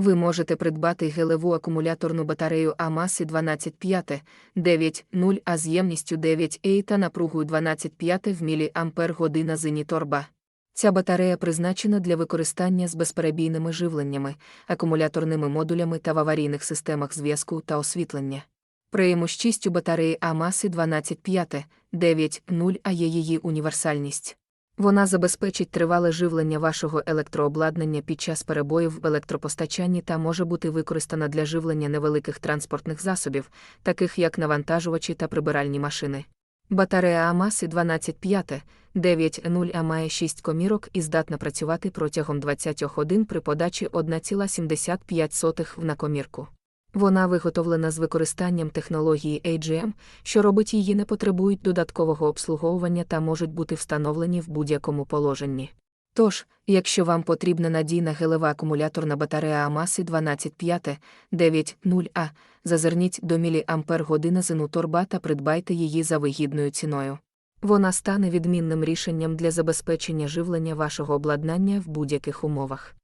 Ви можете придбати гелеву акумуляторну батарею А-маси 125 9.0 А з ємністю 9 А та напругою 125 в мАч зеніторба. Ця батарея призначена для використання з безперебійними живленнями, акумуляторними модулями та в аварійних системах зв'язку та освітлення. Преимущістю батареї А-маси 125 9.0 А є її універсальність. Вона забезпечить тривале живлення вашого електрообладнання під час перебоїв в електропостачанні та може бути використана для живлення невеликих транспортних засобів, таких як навантажувачі та прибиральні машини. Батарея А-маси 125 9.0 А має 6 комірок і здатна працювати протягом 20 годин при подачі 1,75 в на комірку. Вона виготовлена з використанням технології AGM, що робить її не потребують додаткового обслуговування та можуть бути встановлені в будь-якому положенні. Тож, якщо вам потрібна надійна гелева акумуляторна батарея маси 125 9.0 А, зазирніть до міліампер година Зенуторба та придбайте її за вигідною ціною. Вона стане відмінним рішенням для забезпечення живлення вашого обладнання в будь-яких умовах.